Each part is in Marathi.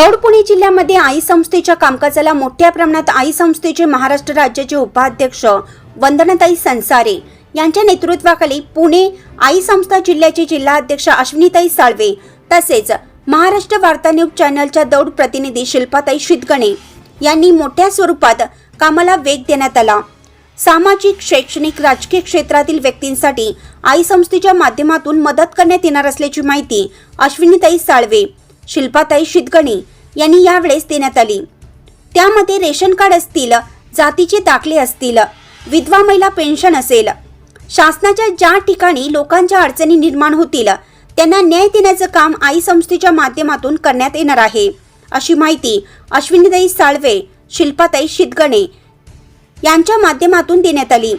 दौड पुणे जिल्ह्यामध्ये आई संस्थेच्या कामकाजाला मोठ्या प्रमाणात आई संस्थेचे महाराष्ट्र राज्याचे उपाध्यक्ष वंदनाताई संसारे यांच्या नेतृत्वाखाली पुणे आई संस्था जिल्ह्याचे जिल्हाध्यक्ष अश्विनीताई साळवे तसेच महाराष्ट्र वार्ता न्यूज चॅनलच्या दौड प्रतिनिधी शिल्पाताई शितगणे यांनी मोठ्या स्वरूपात कामाला वेग देण्यात आला. सामाजिक शैक्षणिक राजकीय क्षेत्रातील व्यक्तींसाठी आई संस्थेच्या माध्यमातून मदत करण्यात येणार असल्याची माहिती अश्विनीताई साळवे शिल्पाताई शितगणे यांनी यावेळेस देण्यात आली. त्यामध्ये रेशन कार्ड असतील जातीचे दाखले असतील विधवा महिला पेन्शन असेल शासनाच्या ज्या ठिकाणी लोकांच्या अडचणी निर्माण होतील त्यांना न्याय देण्याचं काम आई संस्थेच्या माध्यमातून करण्यात येणार आहे अशी माहिती अश्विनीताई साळवे शिल्पाताई शितगणे यांच्या माध्यमातून देण्यात आली.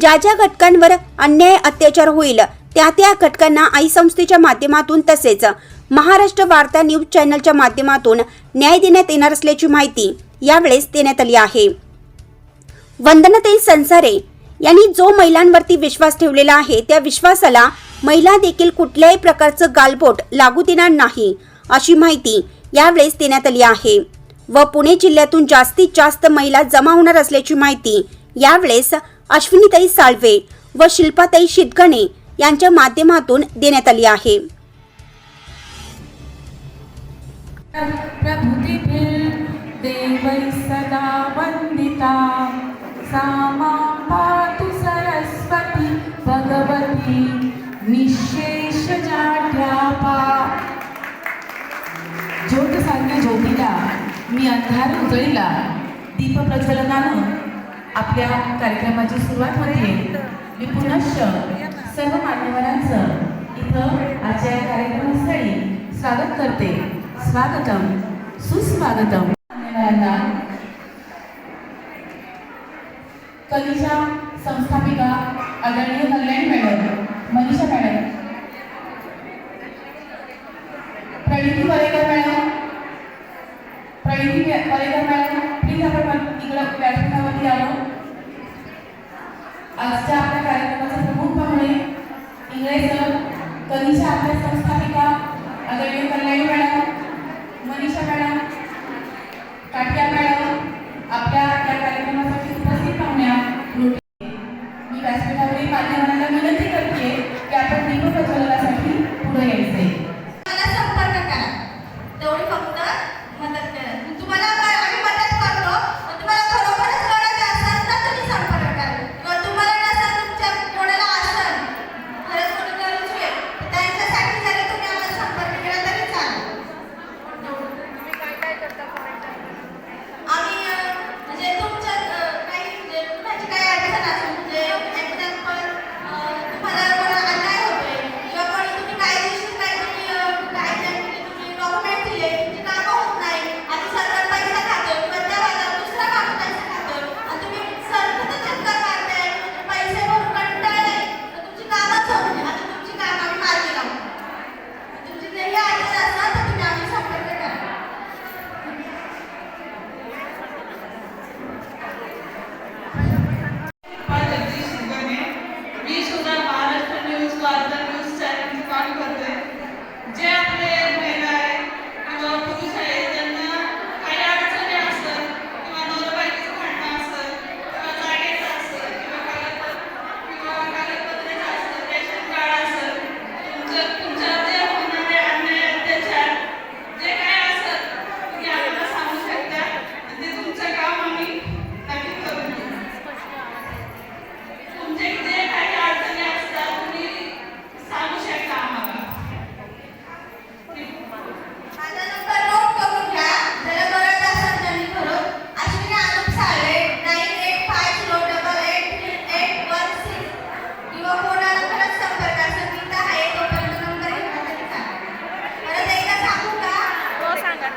ज्या ज्या घटकांवर अन्याय अत्याचार होईल त्या त्या घटकांना आई संस्थेच्या माध्यमातून तसेच महाराष्ट्र वार्ता न्यूज चॅनलच्या माध्यमातून न्याय देण्यात येणार असल्याची माहिती यावेळेस देण्यात आली आहे. वंदनाताई संसारे यांनी जो महिलांवरती विश्वास ठेवलेला आहे त्या विश्वासाला महिला देखील कुठल्याही प्रकारचं गालबोट लागू देणार नाही अशी माहिती यावेळेस देण्यात आली आहे. व पुणे जिल्ह्यातून जास्तीत जास्त महिला जमा होणार असल्याची माहिती यावेळेस अश्विनीताई साळवे व शिल्पाताई शितगणे यांच्या माध्यमातून देण्यात आली आहे. प्रभुतिभिर्देवैः सदा वन्दिता। सा मां पातु सरस्वती भगवती निःशेषजाड्यापा। ज्योतसारख्या ज्योतीला मी अंधार उजळीला दीप दीपप्रज्वलनानं आपल्या कार्यक्रमाची सुरुवात होते. मी पुनश्च सर्व मान्यवरांचं इथं आजच्या या कार्यक्रमस्थळी स्वागत करते. स्वागतम. सुस्वागतम. कलीच्या संस्थापिका आदरणीय Kalyan madam Manisha madam. Praniti Parekar madam. Praniti Parekar madam please आपण इकडं व्यासपीठावरती आलो. आजच्या आपल्या कार्यक्रमाचे प्रमुख पाहुणे इंगळे सर कनिषा अभ्यास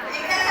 Amen.